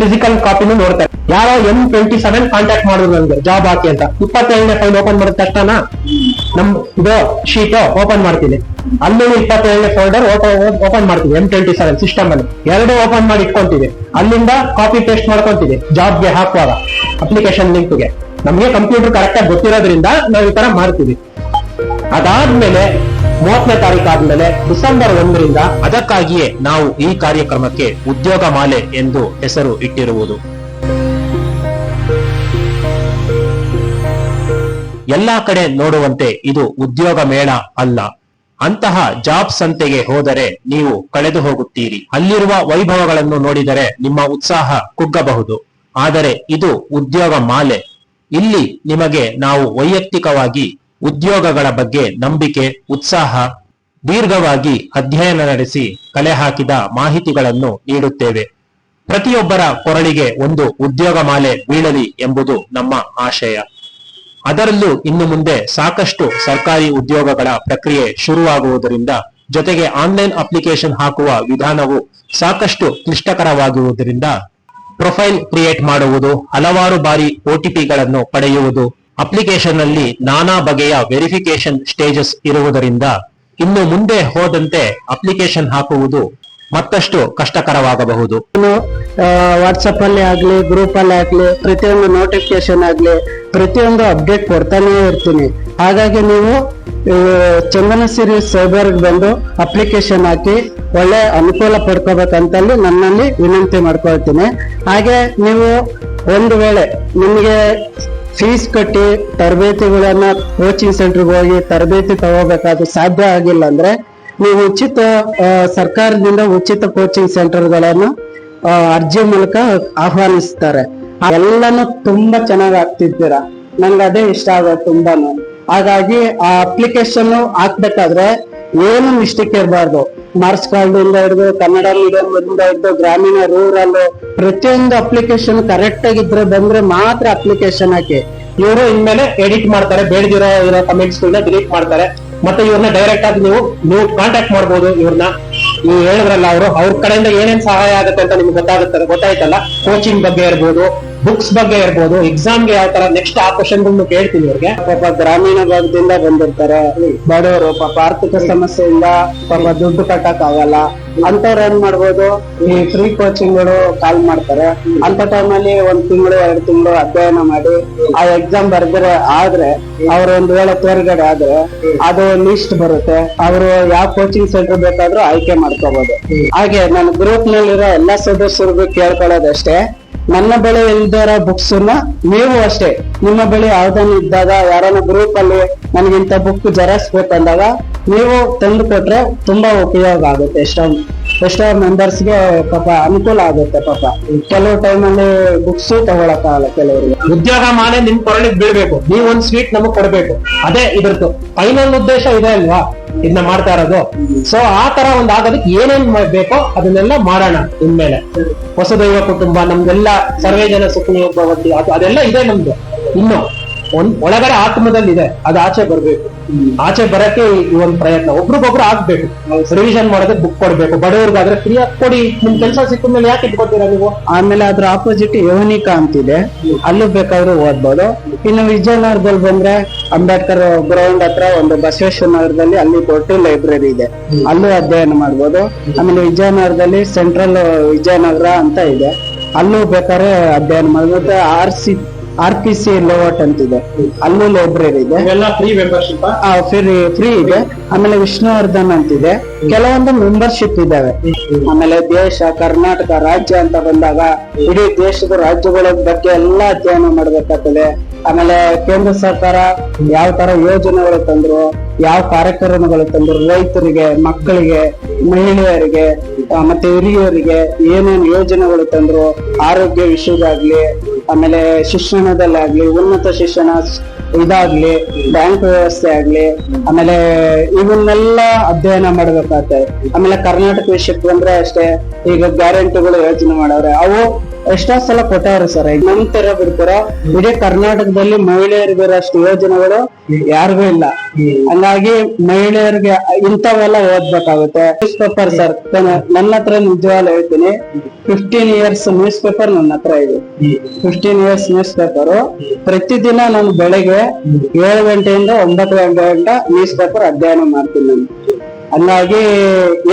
ಫಿಸಿಕಲ್ ಕಾಪಿನೂ ನೋಡ್ತಾರೆ. ಯಾರೋ ಎಂ ಟ್ವೆಂಟಿ ಸೆವೆನ್ ಕಾಂಟ್ಯಾಕ್ಟ್ ಮಾಡಿದ್ರು ನನ್ಗೆ ಜಾಬ್ ಹಾಕಿ ಅಂತ. ಇಪ್ಪತ್ತೇಳನೇ ಫೈಲ್ ಓಪನ್ ಮಾಡಿದ ತಕ್ಷಣ ನಮ್ ಇದು ಶೀಟ್ ಓಪನ್ ಮಾಡ್ತೀನಿ. ಅಲ್ಲಿ ಇಪ್ಪತ್ತೇಳನೇ ಫೋಲ್ಡರ್ ಓಪನ್ ಮಾಡ್ತೀವಿ ಎಂ ಟ್ವೆಂಟಿ ಸೆವೆನ್ ಸಿಸ್ಟಮ್ ಅಲ್ಲಿ. ಎರಡು ಓಪನ್ ಮಾಡಿ ಇಟ್ಕೊಂತೀವಿ. ಅಲ್ಲಿಂದ ಕಾಪಿ ಪೇಸ್ಟ್ ಮಾಡ್ಕೊಂತೀವಿ ಜಾಬ್ಗೆ ಹಾಕುವಾಗ ಅಪ್ಲಿಕೇಶನ್ ಲಿಂಕ್ಗೆ ನಮಗೆ ಕಂಪ್ಯೂಟರ್ ಕರೆಕ್ಟಾಗಿ ಗೊತ್ತಿರೋದ್ರಿಂದ ನಾವು ಈ ತರ ಮಾಡ್ತೀವಿ. ಅದಾದ್ಮೇಲೆ ಮೂವತ್ತನೇ ತಾರೀಕಾದ ಮೇಲೆ ಡಿಸೆಂಬರ್ ಒಂದರಿಂದ ಅದಕ್ಕಾಗಿಯೇ ನಾವು ಈ ಕಾರ್ಯಕ್ರಮಕ್ಕೆ ಉದ್ಯೋಗ ಮಾಲೆ ಎಂದು ಹೆಸರು ಇಟ್ಟಿರುವುದು. ಎಲ್ಲಾ ಕಡೆ ನೋಡುವಂತೆ ಇದು ಉದ್ಯೋಗ ಮೇಳ ಅಲ್ಲ. ಅಂತಹ ಜಾಬ್ ಸಂತೆಗೆ ಹೋದರೆ ನೀವು ಕಳೆದು ಹೋಗುತ್ತೀರಿ. ಅಲ್ಲಿರುವ ವೈಭವಗಳನ್ನು ನೋಡಿದರೆ ನಿಮ್ಮ ಉತ್ಸಾಹ ಕುಗ್ಗಬಹುದು. ಆದರೆ ಇದು ಉದ್ಯೋಗ ಮಾಲೆ. ಇಲ್ಲಿ ನಿಮಗೆ ನಾವು ವೈಯಕ್ತಿಕವಾಗಿ ಉದ್ಯೋಗಗಳ ಬಗ್ಗೆ ನಂಬಿಕೆ, ಉತ್ಸಾಹ ದೀರ್ಘವಾಗಿ ಅಧ್ಯಯನ ನಡೆಸಿ ಕಲೆ ಹಾಕಿದ ಮಾಹಿತಿಗಳನ್ನು ನೀಡುತ್ತೇವೆ. ಪ್ರತಿಯೊಬ್ಬರ ಕೊರಳಿಗೆ ಒಂದು ಉದ್ಯೋಗ ಮಾಲೆ ಬೀಳಲಿ ಎಂಬುದು ನಮ್ಮ ಆಶಯ. ಅದರಲ್ಲೂ ಇನ್ನು ಮುಂದೆ ಸಾಕಷ್ಟು ಸರ್ಕಾರಿ ಉದ್ಯೋಗಗಳ ಪ್ರಕ್ರಿಯೆ ಶುರುವಾಗುವುದರಿಂದ, ಜೊತೆಗೆ ಆನ್ಲೈನ್ ಅಪ್ಲಿಕೇಶನ್ ಹಾಕುವ ವಿಧಾನವು ಸಾಕಷ್ಟು ಕ್ಲಿಷ್ಟಕರವಾಗಿರುವುದರಿಂದ, ಪ್ರೊಫೈಲ್ ಕ್ರಿಯೇಟ್ ಮಾಡುವುದು, ಹಲವಾರು ಬಾರಿ ಒಟಿಪಿಗಳನ್ನು ಪಡೆಯುವುದು ಅಪ್ಲಿಕೇಶನ್ ಅಲ್ಲಿ ನಾನಾ ಬಗೆಯ ವೆರಿಫಿಕೇಶನ್ ಸ್ಟೇಜಸ್ ಇರುವುದರಿಂದ ಇನ್ನು ಮುಂದೆ ಹೋದಂತೆ ಅಪ್ಲಿಕೇಶನ್ ಹಾಕುವುದು ಮತ್ತಷ್ಟು ಕಷ್ಟಕರವಾಗಬಹುದು. ವಾಟ್ಸಪ್ ಅಲ್ಲಿ ಆಗ್ಲಿ ಗ್ರೂಪ್ ಅಲ್ಲಿ ಆಗ್ಲಿ, ಪ್ರತಿಯೊಂದು ನೋಟಿಫಿಕೇಶನ್ ಆಗ್ಲಿ, ಪ್ರತಿಯೊಂದು ಅಪ್ಡೇಟ್ ಕೊಡ್ತಾನೆ ಇರ್ತೀನಿ. ಹಾಗಾಗಿ ನೀವು ಚಂದನ ಸಿರಿ ಸೈಬರ್ ಬಂದು ಅಪ್ಲಿಕೇಶನ್ ಹಾಕಿ, ಒಳ್ಳೆ ಅನುಕೂಲ ಪಡ್ಕೋಬೇಕಂತಲ್ಲಿ ನನ್ನಲ್ಲಿ ವಿನಂತಿ ಮಾಡ್ಕೊಳ್ತೀನಿ. ಹಾಗೆ ನೀವು ಒಂದು ವೇಳೆ ನಿಮಗೆ ಫೀಸ್ ಕಟ್ಟಿ ತರಬೇತಿಗಳನ್ನ ಕೋಚಿಂಗ್ ಸೆಂಟರ್ಗೆ ಹೋಗಿ ತರಬೇತಿ ತಗೋಬೇಕಾದ್ರೆ ಸಾಧ್ಯ ಆಗಿಲ್ಲ ಅಂದ್ರೆ ನೀವು ಉಚಿತ ಸರ್ಕಾರದಿಂದ ಉಚಿತ ಕೋಚಿಂಗ್ ಸೆಂಟರ್ಗಳನ್ನು ಅರ್ಜಿ ಮೂಲಕ ಆಹ್ವಾನಿಸ್ತಾರೆ. ಎಲ್ಲಾನು ತುಂಬಾ ಚೆನ್ನಾಗಿ ಆಗ್ತಿದ್ದೀರಾ? ನಂಗೆ ಅದೇ ಇಷ್ಟ ಆಗೋದು ತುಂಬಾನು. ಹಾಗಾಗಿ ಆ ಅಪ್ಲಿಕೇಶನ್ ಹಾಕ್ಬೇಕಾದ್ರೆ ಏನು ಮಿಸ್ಟೇಕ್ ಇರಬಾರ್ದು. ಮಾರ್ಕ್ಸ್ ಕಾರ್ಡ್ ಹಿಡಿದು ಕನ್ನಡ ಮೀಡಿಯಂ ಇಂದ ಹಿಡಿದು, ಗ್ರಾಮೀಣ ರೂರಲ್ ಪ್ರತಿಯೊಂದು ಅಪ್ಲಿಕೇಶನ್ ಕರೆಕ್ಟ್ ಆಗಿದ್ರೆ ಬಂದ್ರೆ ಮಾತ್ರ ಅಪ್ಲಿಕೇಶನ್ ಹಾಕಿ. ಇವರು ಇನ್ಮೇಲೆ ಎಡಿಟ್ ಮಾಡ್ತಾರೆ, ಬೇಡದಿರೋ ಇರೋ ಕಮೆಂಟ್ಸ್ ಡಿಲೀಟ್ ಮಾಡ್ತಾರೆ. ಮತ್ತೆ ಇವ್ರನ್ನ ಡೈರೆಕ್ಟ್ ಆಗಿ ನೀವು ನೀವು ಕಾಂಟ್ಯಾಕ್ಟ್ ಮಾಡ್ಬೋದು ಇವ್ರನ್ನ. ನೀವು ಹೇಳಿದ್ರಲ್ಲ ಅವರು, ಅವ್ರ ಕಡೆಯಿಂದ ಏನೇನ್ ಸಹಾಯ ಆಗುತ್ತೆ ಅಂತ ನಿಮ್ಗೆ ಗೊತ್ತಾಗುತ್ತೆ ಗೊತ್ತಾಯ್ತಲ್ಲ? ಕೋಚಿಂಗ್ ಬಗ್ಗೆ ಇರ್ಬೋದು ಬುಕ್ಸ್ ಬಗ್ಗೆ ಇರ್ಬೋದು ಎಕ್ಸಾಮ್ಗೆ ಯಾವ ತರ ನೆಕ್ಸ್ಟ್ ಆ ಕ್ವಶನ್ ಕೇಳ್ತೀನಿ ಅವ್ರಿಗೆ ಪಾಪ ಗ್ರಾಮೀಣ ಭಾಗದಿಂದ ಬಂದಿರ್ತಾರೆ. ಬಡವರು ಪಾಪ ಆರ್ಥಿಕ ಸಮಸ್ಯೆಯಿಂದ ಪಾಪ ದುಡ್ಡು ಕಟ್ಟಕ್ ಆಗಲ್ಲ ಅಂತವ್ರು ಏನ್ ಮಾಡ್ಬೋದು? ಈ ಫ್ರೀ ಕೋಚಿಂಗ್ಗಳು ಕಾಲ್ ಮಾಡ್ತಾರೆ. ಅಂತ ಟೈಮ್ ಅಲ್ಲಿ ಒಂದ್ ತಿಂಗಳು, ಎರಡು ತಿಂಗಳು ಅಧ್ಯಯನ ಮಾಡಿ, ಆ ಎಕ್ಸಾಮ್ ಬರ್ದ್ರೆ ಆದ್ರೆ, ಅವ್ರ ಒಂದ್ ವೇಳೆ ತೋರ್ಗಡೆ ಆದ್ರೆ, ಅದು ಲಿಸ್ಟ್ ಬರುತ್ತೆ. ಅವರು ಯಾವ ಕೋಚಿಂಗ್ ಸೆಂಟರ್ ಬೇಕಾದ್ರೂ ಆಯ್ಕೆ ಮಾಡ್ಕೋಬಹುದು ಹಾಗೆ ನನ್ನ ಗ್ರೂಪ್ ನಲ್ಲಿರೋ ಎಲ್ಲಾ ಸದಸ್ಯರಿಗೂ ಕೇಳ್ಕೊಳ್ಳೋದಷ್ಟೇ. ನನ್ನ ಬೆಳೆ ಇಲ್ದಿರೋ ಬುಕ್ಸ್ ನೀವು ಅಷ್ಟೇ. ನಿಮ್ಮ ಬಳಿ ಯಾವ್ದನ್ನ ಇದ್ದಾಗ, ಯಾರನ್ನ ಗ್ರೂಪ್ ಅಲ್ಲಿ ನನಗಿಂತ ಬುಕ್ ಜೆರಾಕ್ಸ್ ಬೇಕಂದಾಗ ನೀವು ತಂದು ಕೊಟ್ರೆ ತುಂಬಾ ಉಪಯೋಗ ಆಗುತ್ತೆ. ಎಷ್ಟೋ ಎಷ್ಟೋ ಮೆಂಬರ್ಸ್ಗೆ ಪಾಪ ಅನುಕೂಲ ಆಗುತ್ತೆ ಪಾಪ. ಕೆಲವು ಟೈಮಲ್ಲಿ ಬುಕ್ಸ್ ತಗೊಳಕ್ಕಾಗಲ್ಲ ಕೆಲವರಿಗೆ. ಉದ್ಯೋಗ ಮಾಲೆ ನಿಮ್ ಕೊರಳಿಗೆ ಬೀಳ್ಬೇಕು. ನೀವ್ ಒಂದ್ ಸ್ವೀಟ್ ನಮಗ್ ಕೊಡ್ಬೇಕು. ಅದೇ ಇದ್ರದ್ದು. ಫೈನಲ್ ಉದ್ದೇಶ ಇದೆ ಅಲ್ವಾ? ಇದನ್ನ ಮಾಡ್ತಾ ಇರೋದು. ಸೊ ಆ ತರ ಒಂದ್ ಆಗೋದಕ್ಕೆ ಏನೇನ್ ಬೇಕೋ ಅದನ್ನೆಲ್ಲ ಮಾಡೋಣ ಇನ್ಮೇಲೆ. ಹೊಸದೈವ ಕುಟುಂಬ, ನಮ್ದೆಲ್ಲ ಸರ್ವೇ ಜನ ಸುಖ ಅದೆಲ್ಲ ಇದೆ ನಮ್ದು. ಇನ್ನು ಒಳಗಡೆ ಆತ್ಮದಲ್ಲಿ ಇದೆ ಅದು ಆಚೆ ಬರ್ಬೇಕು. ಆಚೆ ಬರಕ್ಕೆ ಈ ಒಂದ್ ಪ್ರಯತ್ನ. ಒಬ್ರಿಗೊಬ್ರು ಆಗ್ಬೇಕು. ರಿವಿಷನ್ ಮಾಡೋದಕ್ಕೆ ಬುಕ್ ಕೊಡ್ಬೇಕು. ಬಡವ್ರಿಗಾದ್ರೆ ಫ್ರೀ ಆಗಿ ಕೊಡಿ. ನಿಮ್ ಕೆಲಸ ಸಿಕ್ಕ ಮೇಲೆ ಯಾಕೆ ಇಟ್ಕೊತೀರಾ ನೀವು? ಆಮೇಲೆ ಅದ್ರ ಆಪೋಸಿಟ್ ಯೋನಿಕಾ ಅಂತಿದೆ ಅಲ್ಲೂ ಬೇಕಾದ್ರೂ ಓದ್ಬೋದು. ಇನ್ನು ವಿಜಯನಗರದಲ್ಲಿ ಬಂದ್ರೆ ಅಂಬೇಡ್ಕರ್ ಗ್ರೌಂಡ್ ಹತ್ರ ಒಂದು ಬಸವೇಶ್ವರ ನಗರದಲ್ಲಿ ಅಲ್ಲಿ ದೊಡ್ಡ ಲೈಬ್ರರಿ ಇದೆ. ಅಲ್ಲೂ ಅಧ್ಯಯನ ಮಾಡ್ಬೋದು. ಆಮೇಲೆ ವಿಜಯನಗರದಲ್ಲಿ ಸೆಂಟ್ರಲ್ ವಿಜಯನಗರ ಅಂತ ಇದೆ. ಅಲ್ಲೂ ಬೇಕಾದ್ರೆ ಅಧ್ಯಯನ ಮಾಡ್ಬೋದು. R C R P C layout ಅಂತಿದೆ. ಅಲ್ಲೂ ಲೈಬ್ರರಿ ಇದೆ. ಫ್ರೀ ಮೆಂಬರ್ಶಿಪ್ ಫ್ರೀ ಫ್ರೀ ಇದೆ. ಆಮೇಲೆ ವಿಷ್ಣುವರ್ಧನ್ ಅಂತಿದೆ. ಕೆಲವೊಂದು ಮೆಂಬರ್ಶಿಪ್ ಇದಾವೆ. ಆಮೇಲೆ ದೇಶ ಕರ್ನಾಟಕ ರಾಜ್ಯ ಅಂತ ಬಂದಾಗ ಇಡೀ ದೇಶದ ರಾಜ್ಯಗಳ ಬಗ್ಗೆ ಎಲ್ಲಾ ಅಧ್ಯಯನ ಮಾಡ್ಬೇಕಾಗ್ತದೆ. ಆಮೇಲೆ ಕೇಂದ್ರ ಸರ್ಕಾರ ಯಾವ ತರ ಯೋಜನೆಗಳು ತಂದ್ರು ಯಾವ ಕಾರ್ಯಕ್ರಮಗಳು ತಂದ್ರು ರೈತರಿಗೆ ಮಕ್ಕಳಿಗೆ ಮಹಿಳೆಯರಿಗೆ ಮತ್ತೆ ಹಿರಿಯರಿಗೆ ಏನೇನು ಯೋಜನೆಗಳು ತಂದ್ರು ಆರೋಗ್ಯ ವಿಷಯದಾಗ್ಲಿ ಆಮೇಲೆ ಶಿಕ್ಷಣದಲ್ಲಾಗ್ಲಿ, ಉನ್ನತ ಶಿಕ್ಷಣ ಇದಾಗ್ಲಿ, ಬ್ಯಾಂಕ್ ವ್ಯವಸ್ಥೆ ಆಗ್ಲಿ, ಆಮೇಲೆ ಇವನ್ನೆಲ್ಲ ಅಧ್ಯಯನ ಮಾಡ್ಬೇಕಾಗ್ತದೆ. ಆಮೇಲೆ ಕರ್ನಾಟಕ ವಿಷಯಕ್ಕೆ ಬಂದ್ರೆ ಅಷ್ಟೇ, ಈಗ ಗ್ಯಾರಂಟಿಗಳು ಯೋಜನೆ ಮಾಡವ್ರೆ ಅವು ಎಷ್ಟೋ ಸಲ ಕೊಟ್ಟವ್ರೆ ಸರ್. ನಮ್ ತರ ಬಿಡ್ತಾರ? ಇಡೀ ಕರ್ನಾಟಕದಲ್ಲಿ ಮಹಿಳೆಯರಿಗೆ ಅಷ್ಟು ಯೋಜನೆಗಳು ಯಾರಿಗೂ ಇಲ್ಲ. ಹಂಗಾಗಿ ಮಹಿಳೆಯರಿಗೆ ಇಂಥವೆಲ್ಲ ಓದ್ಬೇಕಾಗುತ್ತೆ. ನ್ಯೂಸ್ ಪೇಪರ್ ಸರ್ ನನ್ನ ಹತ್ರ ನಿಜವಾಗ್ಲೂ ಹೇಳ್ತೀನಿ. ಫಿಫ್ಟೀನ್ ಇಯರ್ಸ್ ನ್ಯೂಸ್ ಪೇಪರ್ ನನ್ನ ಹತ್ರ ಇದೆ. ಫಿಫ್ಟೀನ್ ಇಯರ್ಸ್ ನ್ಯೂಸ್ ಪೇಪರ್ ಪ್ರತಿದಿನ ನಾನು ಬೆಳಗ್ಗೆ ಏಳು ಗಂಟೆಯಿಂದ ಒಂಬತ್ತು ಗಂಟೆ ಗಂಟೆ ನ್ಯೂಸ್ ಪೇಪರ್ ಅಧ್ಯಯನ ಮಾಡ್ತೀನಿ ನಾನು. ಹಂಗಾಗಿ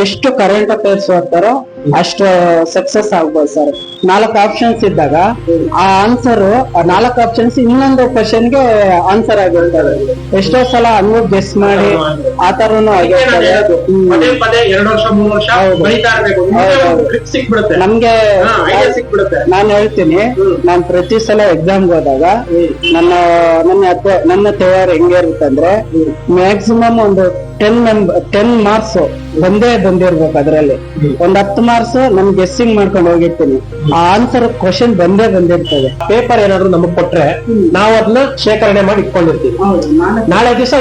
ಎಷ್ಟು ಕರೆಂಟ್ ಅಫೇರ್ಸ್ ಓದ್ತಾರೋ ಅಷ್ಟು ಸಕ್ಸಸ್ ಆಗ್ಬೋದು ಸರ್ ನಾಲ್ಕು ಆಪ್ಷನ್ಸ್ ಇದ್ದಾಗ ಆ ಆನ್ಸರ್ ನಾಲ್ಕು ಆಪ್ಷನ್ಸ್ ಇನ್ನೊಂದು ಕ್ವಶನ್ಗೆ ಆನ್ಸರ್ ಆಗಿರ್ತದೆ. ಎಷ್ಟೋ ಸಲ ಹಂಗೂ ಗೆಸ್ ಮಾಡಿ ಆ ತರನು ನಮ್ಗೆ ನಾನು ಹೇಳ್ತೀನಿ ನಾನು ಪ್ರತಿ ಸಲ ಎಕ್ಸಾಮ್ ಹೋದಾಗ ನನ್ನ ನನ್ನ ನನ್ನ ತಯಾರು ಹೆಂಗೆ ಇರುತ್ತಂದ್ರೆ ಮ್ಯಾಕ್ಸಿಮಮ್ ಒಂದು ಟೆನ್ ಮೆಂಬರ್ ಟೆನ್ ಮಾರ್ಕ್ಸ್ ಬಂದೇ ಬಂದಿರ್ಬೇಕು ಅದರಲ್ಲಿ. ಒಂದ್ ಹತ್ತು ಮಾರ್ಕ್ಸ್ ನಮ್ ಗೆಸ್ಸಿಂಗ್ ಮಾಡ್ಕೊಂಡು ಹೋಗಿರ್ತೀನಿ. ಆ ಆನ್ಸರ್ ಕ್ವಶನ್ ಬಂದೇ ಬಂದಿರ್ತದೆ. ಪೇಪರ್ ಏನಾದ್ರು ನಮಗ್ ಕೊಟ್ರೆ ನಾವು ಅದನ್ನ ಶೇಖರಣೆ ಮಾಡಿ ಇಟ್ಕೊಂಡಿರ್ತೀವಿ. ನಾಳೆ ದಿವಸ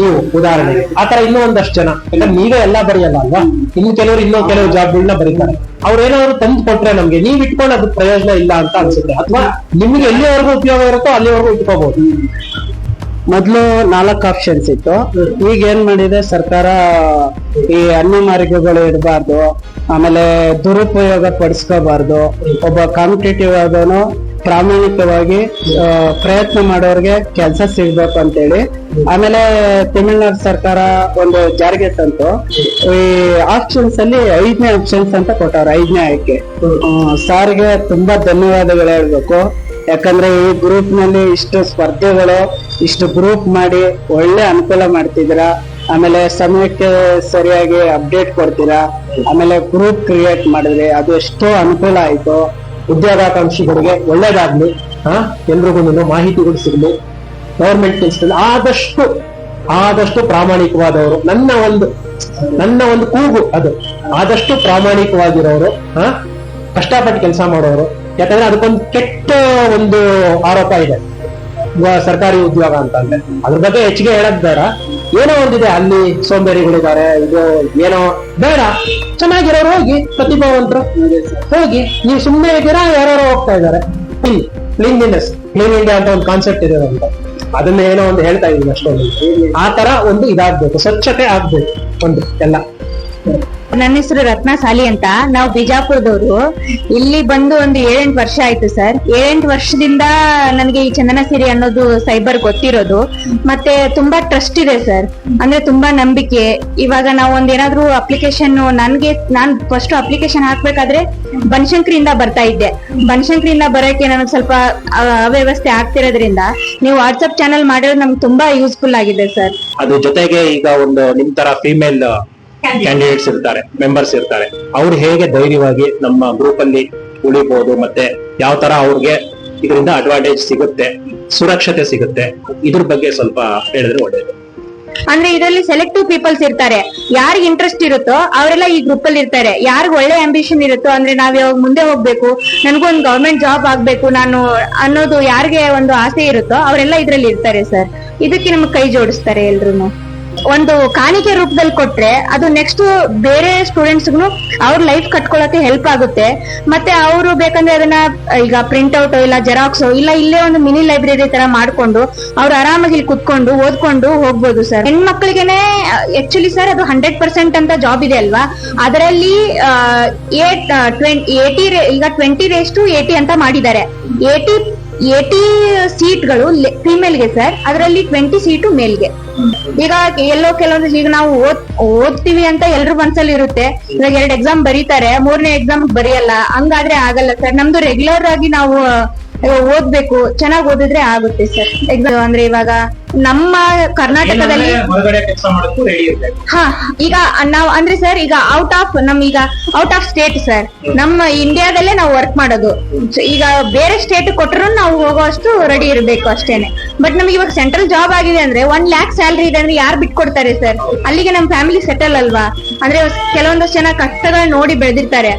ನೀವು ಉದಾಹರಣೆ ಆತರ ಇನ್ನೂ ಒಂದಷ್ಟು ಜನ. ಯಾಕಂದ್ರೆ ನೀವೇ ಎಲ್ಲ ಬರೆಯಲ್ಲ ಅಲ್ವಾ? ಇನ್ನು ಕೆಲವರು ಇನ್ನೂ ಕೆಲವು ಜಾಬ್ಗಳನ್ನ ಬರೀತಾರೆ. ಅವ್ರು ಏನಾದ್ರು ತಂದು ಕೊಟ್ರೆ ನಮ್ಗೆ ನೀವ್ ಇಟ್ಕೊಂಡು ಅದು ಪ್ರಯೋಜನ ಇಲ್ಲ ಅಂತ ಅನ್ಸುತ್ತೆ. ಅಥವಾ ನಿಮ್ಗೆ ಎಲ್ಲಿವರೆಗೂ ಉಪಯೋಗ ಇರುತ್ತೋ ಅಲ್ಲಿವರೆಗೂ ಇಟ್ಕೋಬಹುದು ಮೊದ್ಲು ನಾಲ್ಕು ಆಪ್ಷನ್ಸ್ ಇತ್ತು. ಈಗ ಏನ್ ಮಾಡಿದೆ? ಸರ್ಕಾರ ಈ ಹಣ್ಣು ಮಾರಿಕೆಗಳು ಇಡಬಾರ್ದು, ಆಮೇಲೆ ದುರುಪಯೋಗ ಪಡಿಸ್ಕೋಬಾರ್ದು. ಒಬ್ಬ ಕಾಂಪಿಟೇಟಿವ್ ಆದವನು ಪ್ರಾಮಾಣಿಕವಾಗಿ ಪ್ರಯತ್ನ ಮಾಡೋರಿಗೆ ಕೆಲಸ ಸಿಗ್ಬೇಕು ಅಂತೇಳಿ. ಆಮೇಲೆ ತಮಿಳ್ನಾಡು ಸರ್ಕಾರ ಒಂದು ಜಾರಿಗೆ ತಂತು. ಈ ಆಪ್ಷನ್ಸ್ ಅಲ್ಲಿ ಐದನೇ ಆಪ್ಷನ್ಸ್ ಅಂತ ಕೊಟ್ಟವ್ರೆ, ಐದನೇ ಆಯ್ಕೆ. ಸಾರಿಗೆ ತುಂಬಾ ಧನ್ಯವಾದಗಳು ಹೇಳ್ಬೇಕು. ಯಾಕಂದ್ರೆ ಈ ಗ್ರೂಪ್ನಲ್ಲಿ ಇಷ್ಟು ಸ್ಪರ್ಧೆಗಳು ಇಷ್ಟು ಗ್ರೂಪ್ ಮಾಡಿ ಒಳ್ಳೆ ಅನುಕೂಲ ಮಾಡ್ತಿದ್ದೀರಾ? ಆಮೇಲೆ ಸಮಯಕ್ಕೆ ಸರಿಯಾಗಿ ಅಪ್ಡೇಟ್ ಕೊಡ್ತೀರಾ? ಆಮೇಲೆ ಗ್ರೂಪ್ ಕ್ರಿಯೇಟ್ ಮಾಡಿದ್ರೆ ಅದು ಎಷ್ಟೋ ಅನುಕೂಲ ಆಯ್ತು. ಉದ್ಯೋಗಾಕಾಂಕ್ಷಿಗಳಿಗೆ ಒಳ್ಳೇದಾಗ್ಲಿ, ಹಾ? ಎಲ್ರಿಗೂ ಮಾಹಿತಿಗಳು ಸಿಗ್ಲಿ. ಗೌರ್ಮೆಂಟ್ ಕೆಲಸದಲ್ಲಿ ಆದಷ್ಟು ಆದಷ್ಟು ಪ್ರಾಮಾಣಿಕವಾದವರು, ನನ್ನ ಒಂದು ನನ್ನ ಒಂದು ಕೂಗು ಅದು. ಆದಷ್ಟು ಪ್ರಾಮಾಣಿಕವಾಗಿರೋರು, ಹಾ? ಕಷ್ಟಪಟ್ಟು ಕೆಲಸ ಮಾಡೋರು ಯಾಕಂದ್ರೆ ಅದಕ್ಕೊಂದು ಕೆಟ್ಟ ಒಂದು ಆರೋಪ ಇದೆ. ಸರ್ಕಾರಿ ಉದ್ಯೋಗ ಅಂತ ಅಂದ್ರೆ. ಅದ್ರ ಬಗ್ಗೆ ಹೆಚ್ಚಿಗೆ ಹೇಳಕ್ ಬೇಡ. ಏನೋ ಒಂದಿದೆ ಅಲ್ಲಿ ಸೋಂಬೇರಿಗಳಿದ್ದಾರೆ, ಇದು ಏನೋ ಬೇಡ. ಚೆನ್ನಾಗಿರೋರು ಹೋಗಿ, ಪ್ರತಿಭಾವಂತರು ಹೋಗಿ, ನೀವು ಸುಮ್ಮನೆ ಇದ್ದೀರಾ ಯಾರು ಹೋಗ್ತಾ ಇದ್ದಾರೆ. ಕ್ಲೀನ್ಲಿನೆಸ್ ಕ್ಲೀನ್ ಇಂಡಿಯಾ ಅಂತ ಒಂದು ಕಾನ್ಸೆಪ್ಟ್ ಇದೆ ಅಂತ ಅದನ್ನ ಏನೋ ಒಂದು ಹೇಳ್ತಾ ಇದೀನಿ ಅಷ್ಟೊಂದು ಆ ತರ ಒಂದು ಇದಾಗ್ಬೇಕು, ಸ್ವಚ್ಛತೆ ಆಗ್ಬೇಕು, ಒಂದು ಎಲ್ಲ. ನನ್ನ ಹೆಸರು ರತ್ನ ಸಾಲಿ ಅಂತ. ನಾವು ಬಿಜಾಪುರದವರು. ಇಲ್ಲಿ ಬಂದು ಒಂದು ಏಳೆಂಟು ವರ್ಷ ಆಯ್ತು ಸರ್. ಏಳೆಂಟು ವರ್ಷದಿಂದ ನನಗೆ ಈ ಚಂದನ ಸಿರಿ ಅನ್ನೋದು ಸೈಬರ್ ಗೊತ್ತಿರೋದು. ಮತ್ತೆ ತುಂಬಾ ಟ್ರಸ್ಟ್ ಇದೆ ಸರ್. ಅಂದ್ರೆ ತುಂಬಾ ನಂಬಿಕೆ. ಇವಾಗ ನಾವು ಒಂದ್ ಏನಾದ್ರು ಅಪ್ಲಿಕೇಶನ್ ನನ್ಗೆ, ನಾನ್ ಫಸ್ಟ್ ಅಪ್ಲಿಕೇಶನ್ ಹಾಕ್ಬೇಕಾದ್ರೆ ಬನಶಂಕರಿಯಿಂದ ಬರ್ತಾ ಇದ್ದೆ. ಬನಶಂಕರಿಯಿಂದ ಬರೋಕೆ ನನಗೆ ಸ್ವಲ್ಪ ಅವ್ಯವಸ್ಥೆ ಆಗ್ತಿರೋದ್ರಿಂದ ನೀವು ವಾಟ್ಸ್ಆಪ್ ಚಾನಲ್ ಮಾಡಿರೋದು ನಮ್ಗೆ ತುಂಬಾ ಯೂಸ್ಫುಲ್ ಆಗಿದೆ ಸರ್. ಅದ್ರ ಜೊತೆಗೆ ಈಗ ಒಂದು ನಿಮ್ ತರ ಫಿಮೇಲ್ ಕ್ಯಾಂಡಿಡೇಟ್ಸ್ ಇರ್ತಾರೆ ಮೆಂಬರ್ಸ್ ಇರ್ತಾರೆ. ಅವ್ರು ಹೇಗೆ ಧೈರ್ಯವಾಗಿ ನಮ್ಮ ಗ್ರೂಪ್ ಅಲ್ಲಿ ಉಳಿಬಹುದು ಮತ್ತೆ ಯಾವ ತರ ಅವ್ರಿಗೆ ಇದರಿಂದ ಅಡ್ವಾಂಟೇಜ್ ಸಿಗುತ್ತೆ, ಸುರಕ್ಷತೆ ಸಿಗುತ್ತೆ, ಇದ್ರ ಬಗ್ಗೆ ಸ್ವಲ್ಪ ಹೇಳಿದ್ರೆ ಒಳ್ಳೇದು. ಅಂದ್ರೆ ಇದರಲ್ಲಿ ಸೆಲೆಕ್ಟಿವ್ ಪೀಪಲ್ಸ್ ಇರ್ತಾರೆ. ಯಾರಿಗೆ ಇಂಟ್ರೆಸ್ಟ್ ಇರುತ್ತೋ ಅವರೆಲ್ಲ ಈ ಗ್ರೂಪ್ ಅಲ್ಲಿ ಇರ್ತಾರೆ. ಯಾರಿಗ ಒಳ್ಳೆ ಅಂಬಿಷನ್ ಇರುತ್ತೋ, ಅಂದ್ರೆ ನಾವ್ ಯಾವಾಗ ಮುಂದೆ ಹೋಗ್ಬೇಕು ನನಗೊಂದು ಗವರ್ಮೆಂಟ್ ಜಾಬ್ ಆಗ್ಬೇಕು ನಾನು ಅನ್ನೋದು ಯಾರಿಗೆ ಒಂದು ಆಸೆ ಇರುತ್ತೋ ಅವರೆಲ್ಲ ಇದ್ರಲ್ಲಿ ಇರ್ತಾರೆ ಸರ್ ಇದಕ್ಕೆ ನಮ್ಗೆ ಕೈ ಜೋಡಿಸ್ತಾರೆ ಎಲ್ರು ಒಂದು ಕಾಣಿಕೆ ರೂಪದಲ್ಲಿ ಕೊಟ್ರೆ ಅದು ನೆಕ್ಸ್ಟ್ ಬೇರೆ ಸ್ಟೂಡೆಂಟ್ಸ್ಗೂ ಅವ್ರ ಲೈಫ್ ಕಟ್ಕೊಳಕ್ಕೆ ಹೆಲ್ಪ್ ಆಗುತ್ತೆ. ಮತ್ತೆ ಅವರು ಬೇಕಂದ್ರೆ ಅದನ್ನ, ಈಗ ಪ್ರಿಂಟ್ ಔಟ್ ಇಲ್ಲ ಜೆರಾಕ್ಸ್ ಇಲ್ಲ, ಇಲ್ಲೇ ಒಂದು ಮಿನಿ ಲೈಬ್ರರಿ ತರ ಮಾಡ್ಕೊಂಡು ಅವ್ರು ಆರಾಮಾಗಿ ಇಲ್ಲಿ ಕುತ್ಕೊಂಡು ಓದ್ಕೊಂಡು ಹೋಗ್ಬೋದು ಸರ್ ಹೆಣ್ಮಕ್ಳಿಗೆನೆ ಆಕ್ಚುಲಿ ಸರ್ ಅದು ಹಂಡ್ರೆಡ್ ಪರ್ಸೆಂಟ್ ಅಂತ ಜಾಬ್ ಇದೆ ಅಲ್ವಾ? ಅದರಲ್ಲಿ ಏಟ್ ಈಗ ಟ್ವೆಂಟಿ ರೇಸ್ ಟು ಏಟಿ ಅಂತ ಮಾಡಿದ್ದಾರೆ. ಏಟಿ ಏಟಿ ಸೀಟ್ಗಳು ಫಿಮೇಲ್ಗೆ ಸರ್ ಅದರಲ್ಲಿ ಟ್ವೆಂಟಿ ಸೀಟು ಮೇಲ್ಗೆ ಈಗ ಎಲ್ಲೋ ಕೆಲವೊಂದು ಈಗ ನಾವು ಓದ್, ಓದ್ತೀವಿ ಅಂತ ಎಲ್ರು ಮನ್ಸಲ್ಲಿ ಇರುತ್ತೆ. ಇವಾಗ ಎರಡು ಎಕ್ಸಾಮ್ ಬರೀತಾರೆ. ಮೂರನೇ ಎಕ್ಸಾಮ್ ಬರೆಯಲ್ಲ. ಹಂಗಾದ್ರೆ ಆಗಲ್ಲ ಸರ್ ನಮ್ದು ರೆಗ್ಯುಲರ್ ಆಗಿ ನಾವು ಓದ್ಬೇಕು. ಚೆನ್ನಾಗಿ ಓದಿದ್ರೆ ಆಗುತ್ತೆ ಸರ್ ಎಕ್ಸಾಮ್ ಅಂದ್ರೆ ಇವಾಗ ನಮ್ಮ ಕರ್ನಾಟಕದಲ್ಲಿ ಹಾ ಈಗ ನಾವ್ ಅಂದ್ರೆ ಸರ್ ಈಗ ಔಟ್ ಆಫ್ ನಮ್ ಈಗ ಔಟ್ ಆಫ್ ಸ್ಟೇಟ್ ಸರ್ ನಮ್ಮ ಇಂಡಿಯಾದಲ್ಲೇ ನಾವು ವರ್ಕ್ ಮಾಡೋದು. ಈಗ ಬೇರೆ ಸ್ಟೇಟ್ ಕೊಟ್ಟರು ನಾವು ಹೋಗೋಷ್ಟು ರೆಡಿ ಇರಬೇಕು ಅಷ್ಟೇನೆ. ಬಟ್ ನಮ್ಗೆ ಇವಾಗ ಸೆಂಟ್ರಲ್ ಜಾಬ್ ಆಗಿದೆ ಅಂದ್ರೆ ಒನ್ ಲ್ಯಾಕ್ ಸ್ಯಾಲ್ರಿ ಇದೆ ಅಂದ್ರೆ ಯಾರು ಬಿಟ್ಕೊಡ್ತಾರೆ ಸರ್ ಅಲ್ಲಿಗೆ ನಮ್ ಫ್ಯಾಮಿಲಿ ಸೆಟಲ್ ಅಲ್ವಾ? ಅಂದ್ರೆ ಕೆಲವೊಂದಷ್ಟು ಜನ ಕಷ್ಟಗಳು ನೋಡಿ ಬೆಳೆದಿರ್ತಾರೆ.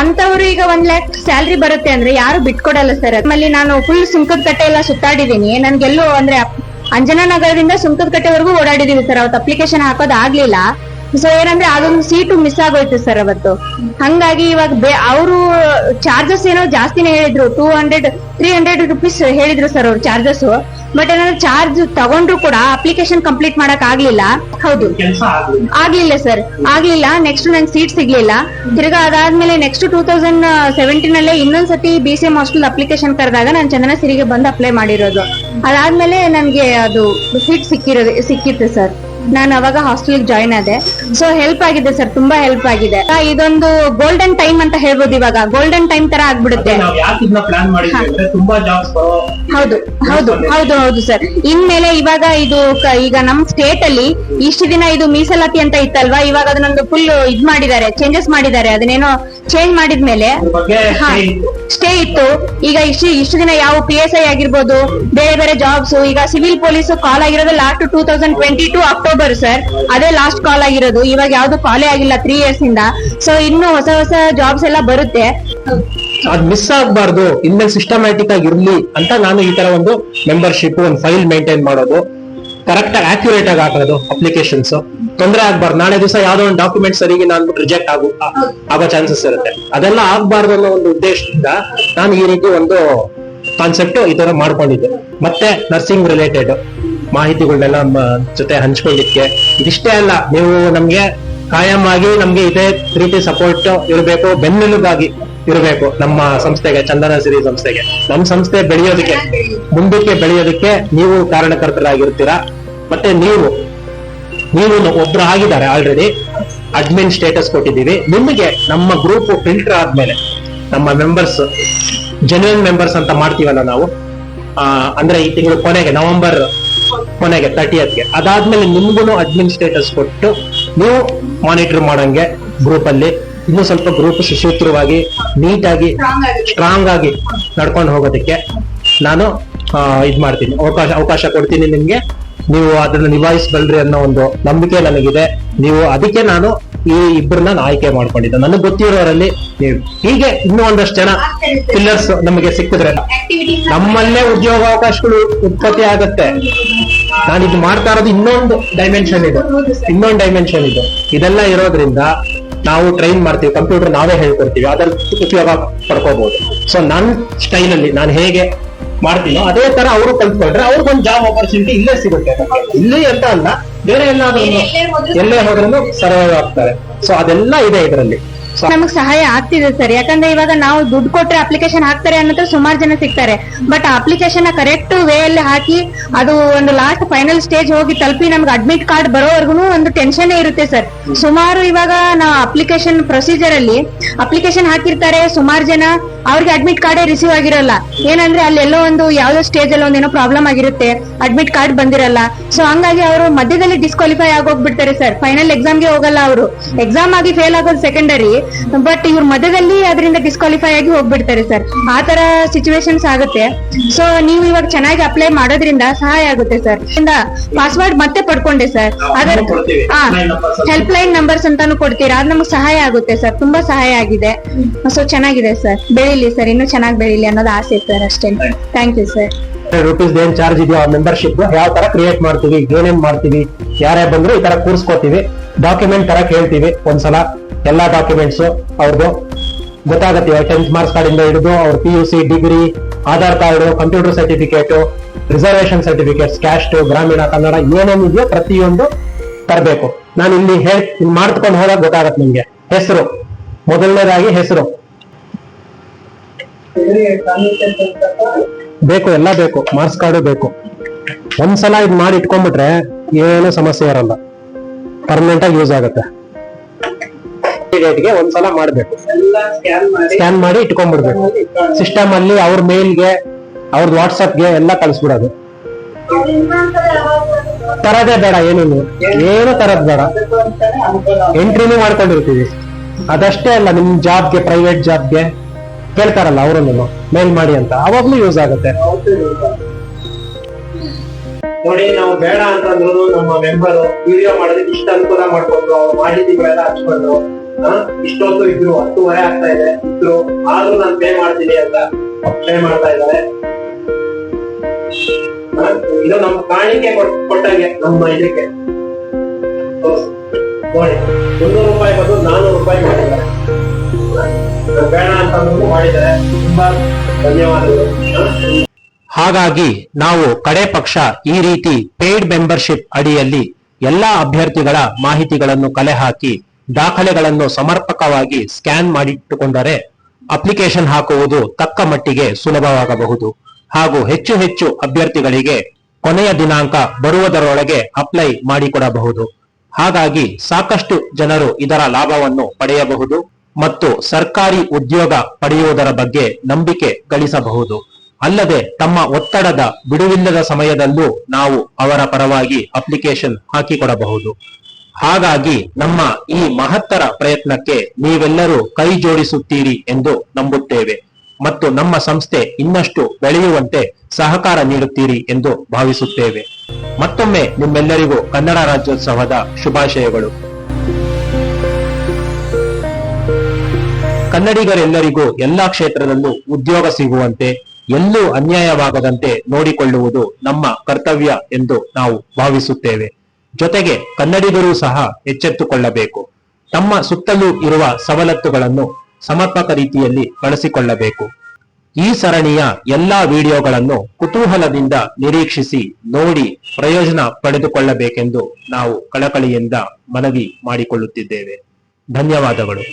ಅಂತವ್ರು ಈಗ ಒನ್ ಲ್ಯಾಕ್ ಸ್ಯಾಲ್ರಿ ಬರುತ್ತೆ ಅಂದ್ರೆ ಯಾರು ಬಿಟ್ಕೊಡಲ್ಲ ಸರ್ ಆಮೇಲೆ ನಾನು ಫುಲ್ ಸುಂಕದ ಕಟ್ಟೆ ಎಲ್ಲ ಸುತ್ತಾಡಿದೀನಿ ನನ್ಗೆಲ್ಲೂ ಅಂದ್ರೆ ಅಂಜನಾ ನಗರದಿಂದ ಸುಂಕದಕಟ್ಟೆವರೆಗೂ ಓಡಾಡಿದೀವಿ ಸರ್. ಅವತ್ತು ಅಪ್ಲಿಕೇಶನ್ ಹಾಕೋದ್ ಸೊ ಏನಂದ್ರೆ ಅದೊಂದು ಸೀಟು ಮಿಸ್ ಆಗೋಯ್ತು ಸರ್ ಅವತ್ತು. ಹಂಗಾಗಿ ಇವಾಗ ಅವರು ಚಾರ್ಜಸ್ ಏನೋ ಜಾಸ್ತಿನೇ ಹೇಳಿದ್ರು. Two hundred three hundred rupees ಹೇಳಿದ್ರು ಸರ್ ಅವ್ರು ಚಾರ್ಜಸ್ ಬಟ್ ಏನಂದ್ರೆ ಚಾರ್ಜ್ ತಗೊಂಡ್ರು ಕೂಡ ಅಪ್ಲಿಕೇಶನ್ ಕಂಪ್ಲೀಟ್ ಮಾಡಕ್ ಆಗ್ಲಿಲ್ಲ. ಹೌದು. ಆಗ್ಲಿಲ್ಲ. ಸರ್ ಆಗ್ಲಿಲ್ಲ. ನೆಕ್ಸ್ಟ್ ನಂಗೆ ಸೀಟ್ ಸಿಗ್ಲಿಲ್ಲ. ತಿರ್ಗಾ ಅದಾದ್ಮೇಲೆ ನೆಕ್ಸ್ಟ್ ಟೂ ತೌಸಂಡ್ ಸೆವೆಂಟೀನ್ ಅಲ್ಲೇ ಇನ್ನೊಂದ್ಸತಿ B C M hostel application ಕರೆದಾಗ ನಾನು ಚಂದನ ಸಿರಿಗೆ ಬಂದು ಅಪ್ಲೈ ಮಾಡಿರೋದು. ಅದಾದ್ಮೇಲೆ ನನ್ಗೆ ಅದು ಸೀಟ್ ಸಿಕ್ಕಿರೋದು ಸಿಕ್ಕಿತ್ತು ಸರ್ ನಾನು ಅವಾಗ ಹಾಸ್ಟೆಲ್ ಜಾಯ್ನ್ ಆದೆ. ಸೊ ಹೆಲ್ಪ್ ಆಗಿದೆ ಸರ್ ತುಂಬಾ ಹೆಲ್ಪ್ ಆಗಿದೆ. ಇದೊಂದು ಗೋಲ್ಡನ್ ಟೈಮ್ ಅಂತ ಹೇಳ್ಬೋದು ಇವಾಗ. ಗೋಲ್ಡನ್ ಟೈಮ್ ತರ ಆಗ್ಬಿಡುತ್ತೆ. ಹೌದು ಹೌದು ಹೌದು. ಹೌದು ಸರ್ ಇನ್ಮೇಲೆ ಇವಾಗ ಇದು ಈಗ ನಮ್ ಸ್ಟೇಟ್ ಅಲ್ಲಿ ಇಷ್ಟು ದಿನ ಇದು ಮೀಸಲಾತಿ ಅಂತ ಇತ್ತಲ್ವಾ? ಇವಾಗ ಅದನ್ನೊಂದು ಫುಲ್ ಇದ್ ಮಾಡಿದ್ದಾರೆ ಚೇಂಜಸ್ ಮಾಡಿದ್ದಾರೆ. ಅದನ್ನೇನೋ ಚೇಂಜ್ ಮಾಡಿದ್ಮೇಲೆ ಹಾ. ಸ್ಟೇ ಇತ್ತು. ಈಗ ಇಷ್ಟು ಇಷ್ಟು ದಿನ ಯಾವ ಪಿ ಎಸ್ ಐ ಆಗಿರ್ಬೋದು, ಬೇರೆ ಬೇರೆ ಜಾಬ್ಸ್ ಈಗ ಸಿವಿಲ್ ಪೊಲೀಸ್ ಕಾಲ್ ಆಗಿರೋದು last two thousand twenty two October sir ಅದೇ ಲಾಸ್ಟ್ ಕಾಲ್ ಆಗಿರೋದು. ಇವಾಗ ಯಾವ್ದು ಕಾಲೇ ಆಗಿಲ್ಲ ತ್ರೀ ಇಯರ್ಸ್ ಇಂದ. ಸೊ ಇನ್ನು ಹೊಸ ಹೊಸ ಜಾಬ್ಸ್ ಎಲ್ಲ ಬರುತ್ತೆ. ಅದ್ ಮಿಸ್ ಆಗ್ಬಾರ್ದು. ಇನ್ಮೇಲೆ ಸಿಸ್ಟಮ್ಯಾಟಿಕ್ ಆಗಿ ಇರ್ಲಿ ಅಂತ ನಾನು ಈ ತರ ಒಂದು ಮೆಂಬರ್ಶಿಪ್ ಒಂದು ಫೈಲ್ ಮೇಂಟೈನ್ ಮಾಡೋದು. ಕರೆಕ್ಟ್ ಆಗಿ ಆಕ್ಯುರೇಟ್ ಆಗಿ ಹಾಕೋದು ಅಪ್ಲಿಕೇಶನ್ಸ್ ತೊಂದರೆ ಆಗ್ಬಾರ್ದು. ನಾಳೆ ದಿವಸ ಯಾವ್ದೋ ಒಂದು ಡಾಕ್ಯುಮೆಂಟ್ ಸರಿಗೆ ನಾನು ರಿಜೆಕ್ಟ್ ಆಗು ಆಗೋ ಚಾನ್ಸಸ್ ಇರುತ್ತೆ. ಅದೆಲ್ಲ ಆಗ್ಬಾರ್ದು ಅನ್ನೋ ಒಂದು ಉದ್ದೇಶದಿಂದ ನಾನು ಈ ರೀತಿ ಒಂದು ಕಾನ್ಸೆಪ್ಟ್ ಈ ತರ ಮಾಡ್ಕೊಂಡಿದ್ದೆ. ಮತ್ತೆ ನರ್ಸಿಂಗ್ ರಿಲೇಟೆಡ್ ಮಾಹಿತಿಗಳನ್ನೆಲ್ಲ ಜೊತೆ ಹಂಚ್ಕೊಂಡಿದ್ಕೆ. ಇದಿಷ್ಟೇ ಅಲ್ಲ, ನೀವು ನಮ್ಗೆ ಕಾಯಂ ಆಗಿ ನಮ್ಗೆ ಇದೇ ರೀತಿ ಸಪೋರ್ಟ್ ಇರಬೇಕು, ಬೆನ್ನೆಲುಬಾಗಿ ಇರಬೇಕು ನಮ್ಮ ಸಂಸ್ಥೆಗೆ, ಚಂದನ ಸಿರಿ ಸಂಸ್ಥೆಗೆ. ನಮ್ಮ ಸಂಸ್ಥೆ ಬೆಳೆಯೋದಕ್ಕೆ, ಮುಂದಕ್ಕೆ ಬೆಳೆಯೋದಕ್ಕೆ ನೀವು ಕಾರಣಕರ್ತರಾಗಿರ್ತೀರಾ? ಮತ್ತೆ ನೀವು ನೀವು ಒಬ್ರು ಆಗಿದ್ದಾರೆ ಆಲ್ರೆಡಿ ಅಡ್ಮಿನ್ ಸ್ಟೇಟಸ್ ಕೊಟ್ಟಿದ್ದೀವಿ. ನಿಮಗೆ ನಮ್ಮ ಗ್ರೂಪ್ ಫಿಲ್ಟರ್ ಆದ್ಮೇಲೆ ನಮ್ಮ ಮೆಂಬರ್ಸ್ ಜೆನ್ಯೂನ್ ಮೆಂಬರ್ಸ್ ಅಂತ ಮಾಡ್ತೀವಲ್ಲ ನಾವು ಅಂದ್ರೆ ಈ ತಿಂಗಳು ಕೊನೆಗೆ ನವೆಂಬರ್ ಕೊನೆಗೆ ತರ್ಟಿಯತ್ಗೆ ಅದಾದ್ಮೇಲೆ ನಿಮ್ಗೂ ಅಡ್ಮಿನ್ ಸ್ಟೇಟಸ್ ಕೊಟ್ಟು ನೀವು ಮಾನಿಟರ್ ಮಾಡಂಗೆ ಗ್ರೂಪ್ ಅಲ್ಲಿ. ಇನ್ನೂ ಸ್ವಲ್ಪ ಗ್ರೂಪ್ ಸುಸೂತ್ರವಾಗಿ ನೀಟಾಗಿ ಸ್ಟ್ರಾಂಗ್ ಆಗಿ. ನಡ್ಕೊಂಡು ಹೋಗೋದಕ್ಕೆ ನಾನು ಇದ್ ಮಾಡ್ತೀನಿ ಅವಕಾಶ ಅವಕಾಶ ಕೊಡ್ತೀನಿ ನಿಮ್ಗೆ. ನೀವು ಅದನ್ನ ನಿಭಾಯಿಸಬಲ್ರಿ ಅನ್ನೋ ಒಂದು ನಂಬಿಕೆ ನನಗಿದೆ. ನೀವು ಅದಕ್ಕೆ ನಾನು ಈ ಇಬ್ಬರನ್ನ ನಾನು ಆಯ್ಕೆ ಮಾಡ್ಕೊಂಡಿದ್ದೆ. ನನಗೆ ಗೊತ್ತಿರೋರಲ್ಲಿ ಹೀಗೆ ಇನ್ನೂ ಒಂದಷ್ಟು ಜನ ಪಿಲ್ಲರ್ಸ್ ನಮಗೆ ಸಿಕ್ಕಿದ್ರೆ ನಮ್ಮಲ್ಲೇ ಉದ್ಯೋಗಾವಕಾಶಗಳು ಉತ್ಪತ್ತಿ ಆಗತ್ತೆ. ನಾನು ಇದು ಮಾಡ್ತಾ ಇರೋದು ಇನ್ನೊಂದು ಡೈಮೆನ್ಷನ್ ಇದು. ಇನ್ನೊಂದು ಡೈಮೆನ್ಷನ್ ಇದು. ಇದೆಲ್ಲ ಇರೋದ್ರಿಂದ ನಾವು ಟ್ರೈನ್ ಮಾಡ್ತೀವಿ. ಕಂಪ್ಯೂಟರ್ ನಾವೇ ಹೇಳ್ಕೊಡ್ತೀವಿ. ಅದ್ರಲ್ಲಿ ಉಪಯೋಗ ಪಡ್ಕೋಬಹುದು ಸೊ ನನ್ನ ಸ್ಟೈಲ್ ಅಲ್ಲಿ ನಾನು ಹೇಗೆ ಮಾಡ್ತೀನೋ ಅದೇ ತರ ಅವರು ಕಲ್ತ್ಕೊಂಡ್ರೆ ಅವ್ರಿಗೊಂದು ಜಾಬ್ ಆಪರ್ಚುನಿಟಿ ಇಲ್ಲೇ ಸಿಗುತ್ತೆ. ಇಲ್ಲಿ ಅಂತ ಅಲ್ಲ ಬೇರೆ ಎಲ್ಲಾದ್ರೂ ಎಲ್ಲೇ ಹೋದ್ರೂ ಸರ್ವೈವ್ ಆಗ್ತಾರೆ ಸೊ ಅದೆಲ್ಲ ಇದೆ ಇದರಲ್ಲಿ ನಮಗ್ ಸಹಾಯ ಆಗ್ತಿದೆ ಸರ್. ಯಾಕಂದ್ರೆ ಇವಾಗ ನಾವು ದುಡ್ಡು ಕೊಟ್ರೆ ಅಪ್ಲಿಕೇಶನ್ ಹಾಕ್ತಾರೆ ಅನ್ನೋದ್ರ ಸುಮಾರು ಜನ ಸಿಗ್ತಾರೆ. ಬಟ್ ಅಪ್ಲಿಕೇಶನ್ ಕರೆಕ್ಟ್ ವೇ ಅಲ್ಲಿ ಹಾಕಿ ಅದು ಒಂದು ಲಾಸ್ಟ್ ಫೈನಲ್ ಸ್ಟೇಜ್ ಹೋಗಿ ತಲುಪಿ ನಮ್ಗೆ ಅಡ್ಮಿಟ್ ಕಾರ್ಡ್ ಬರೋವರೆಗೂ ಒಂದು ಟೆನ್ಷನ್ ಇರುತ್ತೆ ಸರ್. ಸುಮಾರು ಇವಾಗ ನಾವು ಅಪ್ಲಿಕೇಶನ್ ಪ್ರೊಸೀಜರ್ ಅಲ್ಲಿ ಅಪ್ಲಿಕೇಶನ್ ಹಾಕಿರ್ತಾರೆ ಸುಮಾರು ಜನ. ಅವ್ರಿಗೆ ಅಡ್ಮಿಟ್ ಕಾರ್ಡೇ ರಿಸೀವ್ ಆಗಿರಲ್ಲ. ಏನಂದ್ರೆ ಅಲ್ಲಿ ಎಲ್ಲೋ ಒಂದು ಯಾವ್ದೋ ಸ್ಟೇಜ್ ಅಲ್ಲಿ ಒಂದೇನೋ ಪ್ರಾಬ್ಲಮ್ ಆಗಿರುತ್ತೆ. ಅಡ್ಮಿಟ್ ಕಾರ್ಡ್ ಬಂದಿರಲ್ಲ. ಸೊ ಹಂಗಾಗಿ ಅವರು ಮಧ್ಯದಲ್ಲಿ ಡಿಸ್ಕ್ವಾಲಿಫೈ ಆಗೋಗ್ಬಿಡ್ತಾರೆ ಸರ್. ಫೈನಲ್ ಎಕ್ಸಾಮ್ಗೆ ಹೋಗಲ್ಲ ಅವರು. ಎಕ್ಸಾಮ್ ಆಗಿ ಫೇಲ್ ಆಗೋದು ಸೆಕೆಂಡರಿ ಬಟ್ ಇವ್ರ ಮಧ್ಯದಲ್ಲಿ ಅದರಿಂದ ಡಿಸ್ಕ್ವಾಲಿಫೈ ಆಗಿ ಹೋಗ್ಬಿಡ್ತಾರೆ ಸರ್ ಆ ತರ ಸಿಚುವೇಶನ್ಸ್ ಆಗುತ್ತೆ. ಸೊ ನೀವು ಇವಾಗ ಚೆನ್ನಾಗಿ ಅಪ್ಲೈ ಮಾಡೋದ್ರಿಂದ ಸಹಾಯ ಆಗುತ್ತೆ ಸರ್ ಪಾಸ್ವರ್ಡ್ ಮತ್ತೆ ಪಡ್ಕೊಂಡೆ ಸರ್ ಅದರ. ಹೆಲ್ಪ್ ಲೈನ್ ನಂಬರ್ಸ್ ಅಂತಾನು ಕೊಡ್ತೀರಾ? ಅದು ನಮ್ಗೆ ಸಹಾಯ ಆಗುತ್ತೆ ಸರ್ ತುಂಬಾ ಸಹಾಯ ಆಗಿದೆ. ಸೊ ಚೆನ್ನಾಗಿದೆ ಸರ್ ಬೆಳಿಲಿ ಸರ್ ಇನ್ನೂ ಚೆನ್ನಾಗಿ ಬೆಳಿಲಿ ಅನ್ನೋದು ಆಸೆ ಸರ್ ಅಷ್ಟೇ. ಥ್ಯಾಂಕ್ ಯು ಸರ್ ರುಪೀಸ್ ಏನ್ ಚಾರ್ಜ್ ಇದೆಯೋ ಆ ಮೆಂಬರ್ಶಿಪ್ ಯಾವ ತರ ಕ್ರಿಯೇಟ್ ಮಾಡ್ತೀವಿ ಏನೇನ್ ಮಾಡ್ತೀವಿ ಯಾರ್ಯಾರು ಬಂದ್ರು ಈ ತರ ಕೂರ್ಸ್ಕೋತೀವಿ ಡಾಕ್ಯುಮೆಂಟ್ ತರ ಕೇಳ್ತೀವಿ ಒಂದ್ಸಲ. ಎಲ್ಲಾ ಡಾಕ್ಯುಮೆಂಟ್ಸ್ ಅವ್ರದ್ದು ಗೊತ್ತಾಗುತ್ತೆ. ಟೆಂತ್ ಮಾರ್ಕ್ಸ್ ಕಾರ್ಡ್ ಇಂದ ಹಿಡಿದು ಅವ್ರ P U C degree Aadhaar card computer certificate reservation certificate caste ಗ್ರಾಮೀಣ, ಕನ್ನಡ ಏನೇನಿದೆಯೋ ಪ್ರತಿಯೊಂದು ತರಬೇಕು. ನಾನು ಇಲ್ಲಿ ಹೇಳಿ ಮಾಡ್ಕೊಂಡು ಹೋದಾಗ ಗೊತ್ತಾಗತ್ತೆ ನಿಮ್ಗೆ. ಹೆಸರು. ಮೊದಲನೇದಾಗಿ ಹೆಸರು. ಬೇಕು, ಎಲ್ಲ ಬೇಕು. ಮಾರ್ಕ್ಸ್ ಕಾರ್ಡು ಬೇಕು. ಒಂದ್ಸಲ ಇದು ಮಾಡಿ ಇಟ್ಕೊಂಡ್ಬಿಟ್ರೆ ಏನು ಸಮಸ್ಯೆ ಇರಲ್ಲ. ಪರ್ಮನೆಂಟ್ ಆಗಿ ಯೂಸ್ ಆಗುತ್ತೆ. ಗೆ ಒಂದ್ಸಲ ಮಾಡ್ಬೇಕು. ಸ್ಕ್ಯಾನ್ ಮಾಡಿ ಇಟ್ಕೊಂಡ್ಬಿಡ್ಬೇಕು. ಸಿಸ್ಟಮ್ ಅಲ್ಲಿ ಅವ್ರ ಮೇಲ್ಗೆ ಅವ್ರದ್ದು ವಾಟ್ಸಪ್ಗೆ ಎಲ್ಲ ಕಳಿಸ್ಬಿಡೋದು. ತರದೇ ಬೇಡ ಏನೇನು ಏನು ತರದ್ ಬೇಡ. ಎಂಟ್ರಿನೂ ಮಾಡ್ಕೊಂಡಿರ್ತೀವಿ. ಅದಷ್ಟೇ ಅಲ್ಲ ನಿಮ್ ಜಾಬ್ಗೆ ಪ್ರೈವೇಟ್ ಜಾಬ್ಗೆ ಕೇಳ್ತಾರಲ್ಲ ಅವರನ್ನು ಮೇಲ್ ಮಾಡಿ ಅಂತ. ಅವಾಗ್ಲೂ ಯೂಸ್ ಆಗುತ್ತೆ. ನೋಡಿ ನಾವು ಬೇಡ ಅಂತಂದ್ರು ನಮ್ಮ ಮೆಂಬರ್ ವಿಡಿಯೋ ಮಾಡೋದಕ್ಕೆ ಇಷ್ಟ ಅನುಕೂಲ ಮಾಡ್ಕೊಂಡು ಅವ್ರು ಮಾಹಿತಿಗಳೆಲ್ಲ ಹಚ್ಕೊಂಡು ಇಷ್ಟೊತ್ತು ಇದ್ರು ಹತ್ತುವರೆ ಆಗ್ತಾ ಇದೆ. ಇದ್ರು ಆದ್ರೂ ನಾನು ಪೇ ಮಾಡ್ತೀನಿ ಅಂತ ಪೇ ಮಾಡ್ತಾ ಇದ್ದಾರೆ. ಇದು ನಮ್ಮ ಕಾಣಿಕೆ ಕೊಟ್ಟಂಗೆ ನಮ್ಮ ಇದಕ್ಕೆ. ನೋಡಿ, ಮುನ್ನೂರು ರೂಪಾಯಿ ಬದಲು ನಾನೂರು ರೂಪಾಯಿ ಮಾಡಿದ್ದಾರೆ. ಬೇಡ ಅಂತ ಮಾಡಿದ್ದಾರೆ. ತುಂಬಾ ಧನ್ಯವಾದಗಳು. ಹಾಗಾಗಿ ನಾವು ಕಡೆ ಪಕ್ಷ ಈ ರೀತಿ ಪೇಯ್ಡ್ ಮೆಂಬರ್ಶಿಪ್ ಅಡಿಯಲ್ಲಿ ಎಲ್ಲಾ ಅಭ್ಯರ್ಥಿಗಳ ಮಾಹಿತಿಗಳನ್ನು ಕಲೆ ಹಾಕಿ ದಾಖಲೆಗಳನ್ನು ಸಮರ್ಪಕವಾಗಿ ಸ್ಕ್ಯಾನ್ ಮಾಡಿಟ್ಟುಕೊಂಡರೆ ಅಪ್ಲಿಕೇಶನ್ ಹಾಕುವುದು ತಕ್ಕ ಮಟ್ಟಿಗೆ ಸುಲಭವಾಗಬಹುದು. ಹಾಗೂ ಹೆಚ್ಚು ಹೆಚ್ಚು ಅಭ್ಯರ್ಥಿಗಳಿಗೆ ಕೊನೆಯ ದಿನಾಂಕ ಬರುವುದರೊಳಗೆ ಅಪ್ಲೈ ಮಾಡಿಕೊಡಬಹುದು. ಹಾಗಾಗಿ ಸಾಕಷ್ಟು ಜನರು ಇದರ ಲಾಭವನ್ನು ಪಡೆಯಬಹುದು ಮತ್ತು ಸರ್ಕಾರಿ ಉದ್ಯೋಗ ಪಡೆಯುವುದರ ಬಗ್ಗೆ ನಂಬಿಕೆ ಗಳಿಸಬಹುದು. ಅಲ್ಲದೆ ತಮ್ಮ ಒತ್ತಡದ ಬಿಡುವಿಲ್ಲದ ಸಮಯದಲ್ಲೂ ನಾವು ಅವರ ಪರವಾಗಿ ಅಪ್ಲಿಕೇಶನ್ ಹಾಕಿಕೊಡಬಹುದು. ಹಾಗಾಗಿ ನಮ್ಮ ಈ ಮಹತ್ತರ ಪ್ರಯತ್ನಕ್ಕೆ ನೀವೆಲ್ಲರೂ ಕೈ ಜೋಡಿಸುತ್ತೀರಿ ಎಂದು ನಂಬುತ್ತೇವೆ ಮತ್ತು ನಮ್ಮ ಸಂಸ್ಥೆ ಇನ್ನಷ್ಟು ಬೆಳೆಯುವಂತೆ ಸಹಕಾರ ನೀಡುತ್ತೀರಿ ಎಂದು ಭಾವಿಸುತ್ತೇವೆ. ಮತ್ತೊಮ್ಮೆ ನಿಮ್ಮೆಲ್ಲರಿಗೂ ಕನ್ನಡ ರಾಜ್ಯೋತ್ಸವದ ಶುಭಾಶಯಗಳು. ಕನ್ನಡಿಗರೆಲ್ಲರಿಗೂ ಎಲ್ಲಾ ಕ್ಷೇತ್ರದಲ್ಲೂ ಉದ್ಯೋಗ ಸಿಗುವಂತೆ, ಎಲ್ಲೂ ಅನ್ಯಾಯವಾಗದಂತೆ ನೋಡಿಕೊಳ್ಳುವುದು ನಮ್ಮ ಕರ್ತವ್ಯ ಎಂದು ನಾವು ಭಾವಿಸುತ್ತೇವೆ. ಜೊತೆಗೆ ಕನ್ನಡಿಗರು ಸಹ ಎಚ್ಚೆತ್ತುಕೊಳ್ಳಬೇಕು. ತಮ್ಮ ಸುತ್ತಲೂ ಇರುವ ಸವಲತ್ತುಗಳನ್ನು ಸಮರ್ಪಕ ರೀತಿಯಲ್ಲಿ ಬಳಸಿಕೊಳ್ಳಬೇಕು. ಈ ಸರಣಿಯ ಎಲ್ಲಾ ವಿಡಿಯೋಗಳನ್ನು ಕುತೂಹಲದಿಂದ ನಿರೀಕ್ಷಿಸಿ ನೋಡಿ ಪ್ರಯೋಜನ ಪಡೆದುಕೊಳ್ಳಬೇಕೆಂದು ನಾವು ಕಳಕಳಿಯಿಂದ ಮನವಿ ಮಾಡಿಕೊಳ್ಳುತ್ತಿದ್ದೇವೆ. ಧನ್ಯವಾದಗಳು.